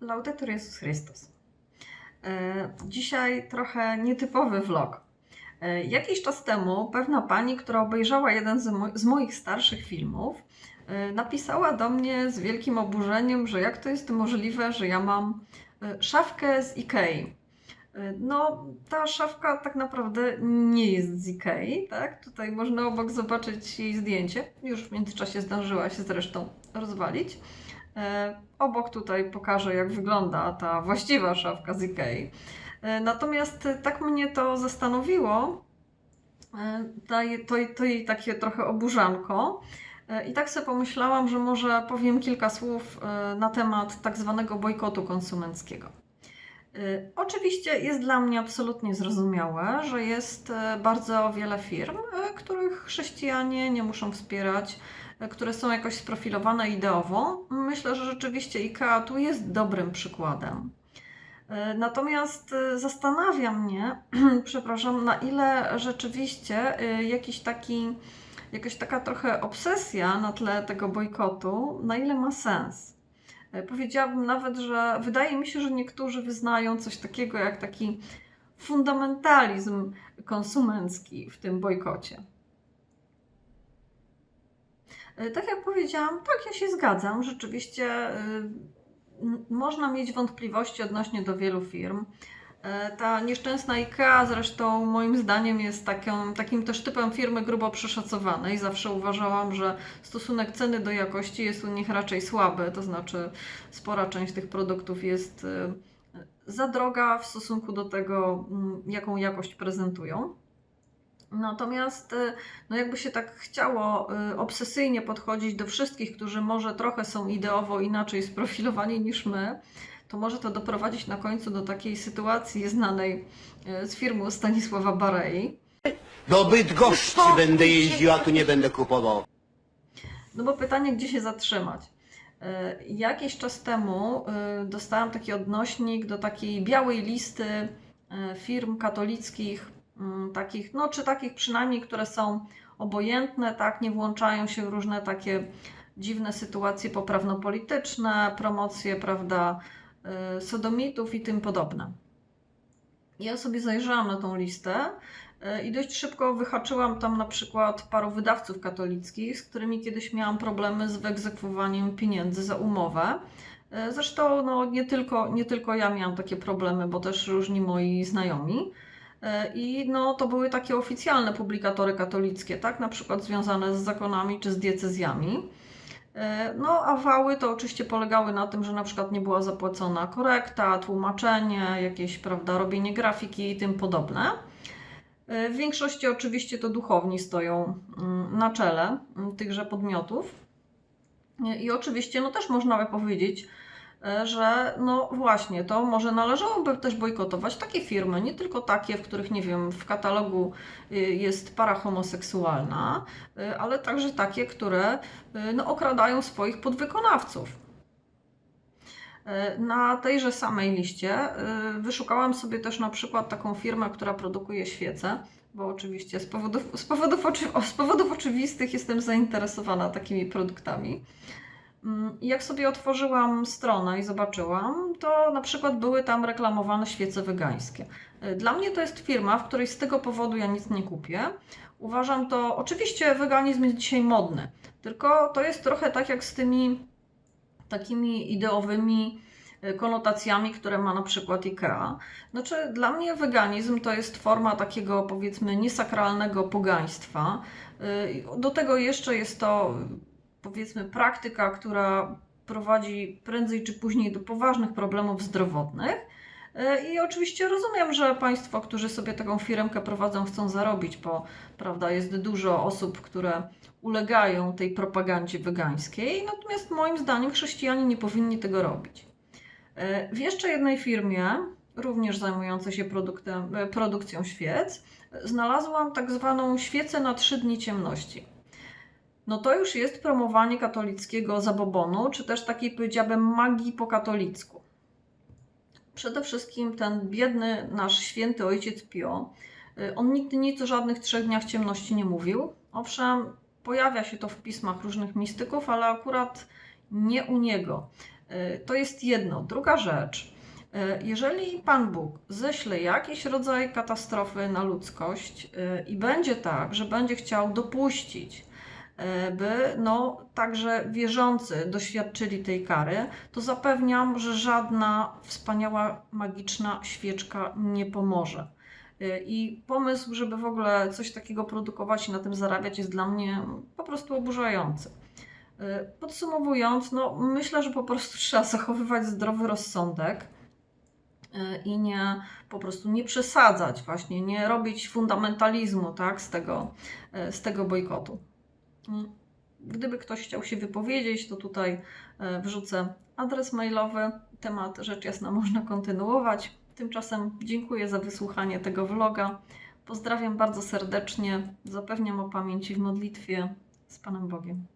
Laudetur Jezus Chrystus. E, Dzisiaj trochę nietypowy vlog. E, Jakiś czas temu pewna pani, która obejrzała jeden z, mo- z moich starszych filmów, e, napisała do mnie z wielkim oburzeniem, że jak to jest możliwe, że ja mam szafkę z Ikei. E, No, ta szafka tak naprawdę nie jest z Ikei, tak? Tutaj można obok zobaczyć jej zdjęcie. Już w międzyczasie zdążyła się zresztą rozwalić. E, Obok tutaj pokażę, jak wygląda ta właściwa szafka z Ikei. E, Natomiast e, tak mnie to zastanowiło, e, daje- to, to jej takie trochę oburzanko. E, I tak sobie pomyślałam, że może powiem kilka słów e, na temat tak zwanego bojkotu konsumenckiego. E, Oczywiście jest dla mnie absolutnie zrozumiałe, że jest e, bardzo wiele firm, e, których chrześcijanie nie muszą wspierać, które są jakoś sprofilowane ideowo. Myślę, że rzeczywiście IKEA tu jest dobrym przykładem. Natomiast zastanawia mnie, przepraszam, na ile rzeczywiście jakiś taki, jakaś taka trochę obsesja na tle tego bojkotu, na ile ma sens. E, Powiedziałabym nawet, że wydaje mi się, że niektórzy wyznają coś takiego jak taki fundamentalizm konsumencki w tym bojkocie. E, Tak jak powiedziałam, tak, ja się zgadzam. Rzeczywiście m- można mieć wątpliwości odnośnie do wielu firm. E, Ta nieszczęsna IKEA zresztą moim zdaniem jest takim też typem firmy grubo przeszacowanej. Zawsze uważałam, że stosunek ceny do jakości jest u nich raczej słaby, to znaczy spora część tych produktów jest y, za droga w stosunku do tego, mm, jaką jakość prezentują. Natomiast y, no jakby się tak chciało obsesyjnie podchodzić do wszystkich, którzy może trochę są ideowo inaczej sprofilowani niż my, to może to doprowadzić na końcu do takiej sytuacji znanej y, z firmy Stanisława Barei. Do Bydgoszczy będę jeździł, a tu nie będę kupował. No bo pytanie, gdzie się zatrzymać? Y, Jakiś czas temu y, dostałam taki odnośnik do takiej białej listy firm katolickich, mm, takich, no czy takich przynajmniej, które są obojętne, tak, nie włączają się w różne takie dziwne sytuacje poprawno-polityczne, promocje, prawda, sodomitów i tym podobne. Ja sobie zajrzałam na tą listę y, i dość szybko wyhaczyłam tam na przykład paru wydawców katolickich, z którymi kiedyś miałam problemy z wyegzekwowaniem pieniędzy za umowę. Y, Zresztą no, nie, tylko, nie tylko ja miałam takie problemy, bo też różni moi znajomi. Y, I no, to były takie oficjalne publikatory katolickie, tak? na przykład związane z zakonami czy z diecezjami. E, No, a wały to oczywiście polegały na tym, że na przykład nie była zapłacona korekta, tłumaczenie, jakieś, prawda, robienie grafiki i tym podobne. E, W większości oczywiście to duchowni stoją mm, na czele mm, tychże podmiotów. E, I oczywiście, no też można by powiedzieć, że no właśnie, to może należałoby też bojkotować takie firmy, nie tylko takie, w których, nie wiem, w katalogu y, jest para homoseksualna, y, ale także takie, które y, no, okradają swoich podwykonawców. Y, Na tejże samej liście wyszukałam sobie też na przykład taką firmę, która produkuje świece, bo oczywiście z powodów, z powodów, z powodów oczywistych jestem zainteresowana takimi produktami. Mm, jak sobie otworzyłam stronę i zobaczyłam, to na przykład były tam reklamowane świece wegańskie. Y, Dla mnie to jest firma, w której z tego powodu ja nic nie kupię. Uważam to, oczywiście weganizm jest dzisiaj modny, tylko to jest trochę tak jak z tymi takimi ideowymi y, konotacjami, które ma na przykład IKEA. Znaczy, dla mnie weganizm to jest forma takiego powiedzmy niesakralnego pogaństwa. Y, Do tego jeszcze jest to powiedzmy praktyka, która prowadzi prędzej czy później do poważnych problemów zdrowotnych. Y, I oczywiście rozumiem, że Państwo, którzy sobie taką firmkę prowadzą, chcą zarobić, bo prawda, jest dużo osób, które ulegają tej propagandzie wegańskiej, natomiast moim zdaniem chrześcijanie nie powinni tego robić. E, W jeszcze jednej firmie, również zajmującej się e, produkcją świec, e, znalazłam tak zwaną świecę na trzy dni ciemności. No to już jest promowanie katolickiego zabobonu, czy też takiej powiedziałabym magii po katolicku. Przede wszystkim ten biedny nasz święty ojciec Pio Y, On nigdy nic o żadnych trzech dniach ciemności nie mówił. Owszem, pojawia się to w pismach różnych mistyków, ale akurat nie u niego. Y, To jest jedno. Druga rzecz. y, Jeżeli Pan Bóg ześle jakiś rodzaj katastrofy na ludzkość i będzie tak, że będzie chciał dopuścić, by no, także wierzący doświadczyli tej kary, to zapewniam, że żadna wspaniała, magiczna świeczka nie pomoże. Y, I pomysł, żeby w ogóle coś takiego produkować i na tym zarabiać, jest dla mnie po prostu oburzający. Y, Podsumowując, no, myślę, że po prostu trzeba zachowywać zdrowy rozsądek i nie po prostu nie przesadzać, właśnie nie robić fundamentalizmu tak, z, tego, z tego bojkotu. Gdyby ktoś chciał się wypowiedzieć, to tutaj y, wrzucę adres mailowy. Temat rzecz jasna można kontynuować. Tymczasem dziękuję za wysłuchanie tego vloga. Pozdrawiam bardzo serdecznie. Zapewniam o pamięci w modlitwie z Panem Bogiem.